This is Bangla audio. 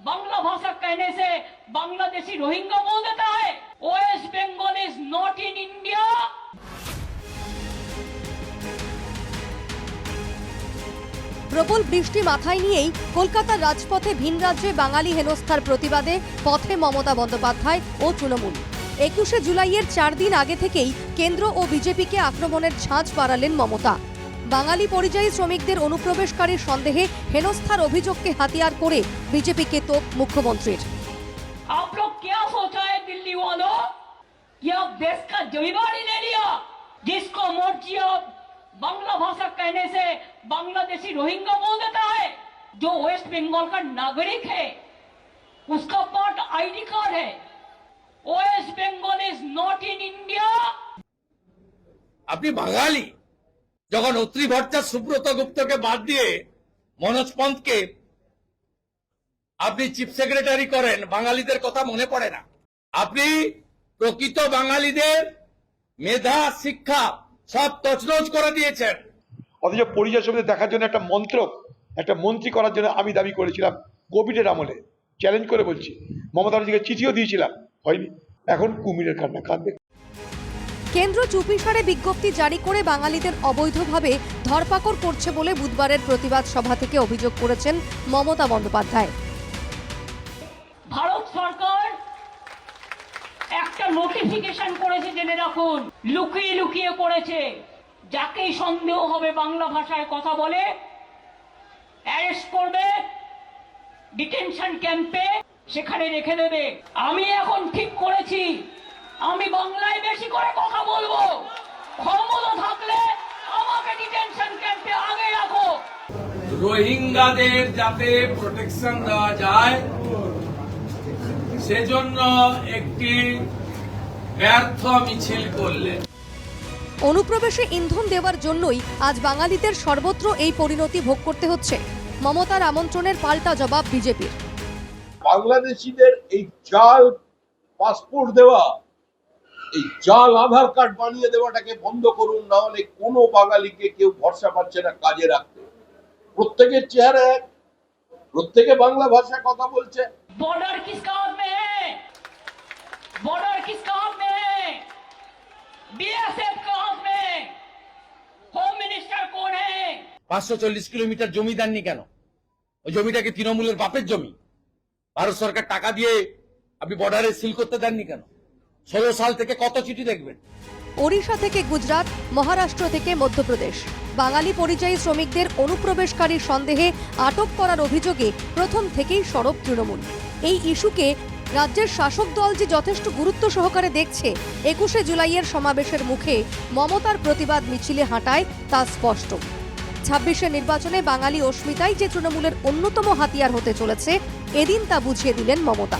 बांग्ला भाषा कहने से बांग्लादेशी रोहिंगा बोल देता है West Bengal is not in India প্রবল বৃষ্টি মাথায় নিয়েই কলকাতার রাজপথে ভিন রাজ্যে বাঙালি হেনস্থার প্রতিবাদে পথে মমতা বন্দ্যোপাধ্যায় ও তৃণমূল একুশে জুলাইয়ের চার দিন আগে থেকেই কেন্দ্র ও বিজেপিকে আক্রমণের ঝাঁজ বাড়ালেন মমতা বাঙালি পরিযায়ী শ্রমিকদের অনুপ্রবেশকারীর সন্দেহে হেনস্থার অভিযোগকে হাতিয়ার করে বিজেপিকে তোপ মুখ্যমন্ত্রীর आप लोग क्या सोचा है दिल्ली वालों कि आप देश का जिम्मेदारी ले लिया जिसको मोर्ची आप बांग्ला भाषा कहने से बांग्लादेशी रोहिंगा बोल देता है जो वेस्ट बंगाल का नागरिक है उसका पार्ट आईडी कार्ड है West Bengal is not in India আপনি বাঙালি যখন অত্রি ভট্টাচার্য সুব্রত গুপ্তকে বাদ দিয়ে মনোজ পন্থকে আপনি চিফ সেক্রেটারি করেন, বাঙালিদের কথা মনে পড়ে না। আপনি প্রকৃত বাঙালিদের মেধা, শিক্ষা সব তছনছ করে দিয়েছেন। অথচ পরিচয় শ্রমিকদের দেখার জন্য একটা মন্ত্র, একটা মন্ত্রী করার জন্য আমি দাবি করেছিলাম কোভিডের আমলে। চ্যালেঞ্জ করে বলছি। মমতা ব্যানার্জিকে চিঠিও দিয়েছিলাম। হয়নি। এখন কুমিরের কান্না, কাঁদবে কেন্দ্র চুপিসারে বিজ্ঞপ্তি জারি করে বাঙালিদের অবৈধভাবে ধরপাকড় করছে বলে বুধবারের প্রতিবাদ সভা থেকে অভিযোগ করেছেন মমতা বন্দ্যোপাধ্যায়। ভারত সরকার একটা নোটিফিকেশন করেছে জেনে রাখুন, লুকিয়ে লুকিয়ে করেছে। যাকেই সন্দেহ হবে বাংলা ভাষায় কথা বলে অ্যারেস্ট করবে ডিটেনশন ক্যাম্পে সেখানে রেখে দেবে। আমি এখন ঠিক আমি বাংলায় বেশি করে কথা বলব। ক্ষমতা থাকলে আমাকে ডিটেনশন ক্যাম্পে আগে রাখো। রোহিঙ্গাদের যাতে প্রোটেকশন দেওয়া যায় সেজন্য একটি ব্যর্থ মিছিল করলেন। অনুপ্রবেশে ইন্ধন দেওয়ার জন্যই আজ বাঙালিদের সর্বত্র এই পরিণতি ভোগ করতে হচ্ছে। মমতার আমন্ত্রণের পাল্টা জবাব বিজেপির। বাংলাদেশিদের এই জাল পাসপোর্ট দেওয়া এই জাল আধার কার্ড বানিয়ে দেওয়াটাকে বন্ধ করুন না হলে কোনো বাঙালিকে কেউ ভরসা পাচ্ছে না কাজে রাখতে। প্রত্যেকের চেহারা এক প্রত্যেকে বাংলা ভাষায় কথা বলছে। বর্ডার কিসকা বর্ডার কিসকা বিএসএফ কা হোম মিনিস্টার কোন 540 কিলোমিটার জমি দেননি কেন? ওই জমিটাকে তৃণমূলের বাপের জমি। ভারত সরকার টাকা দিয়ে আপনি বর্ডারে সিল করতে দেননি কেন? ষোলো সাল থেকে কত চিঠি দেখবেন? ওড়িশা থেকে গুজরাট, মহারাষ্ট্র থেকে মধ্যপ্রদেশ। বাঙালি পরিযায়ী শ্রমিকদের অনুপ্রবেশকারীর সন্দেহে আটক করার অভিযোগে প্রথম থেকেই সরব তৃণমূল। এই ইস্যুকে রাজ্যের শাসক দল যে যথেষ্ট গুরুত্ব সহকারে দেখছে, একুশে জুলাইয়ের সমাবেশের মুখে মমতার প্রতিবাদ মিছিলে হাঁটায় তা স্পষ্ট। ছাব্বিশে নির্বাচনে বাঙালি অস্মিতাই যে তৃণমূলের অন্যতম হাতিয়ার হতে চলেছে, এদিন তা বুঝিয়ে দিলেন Mamata.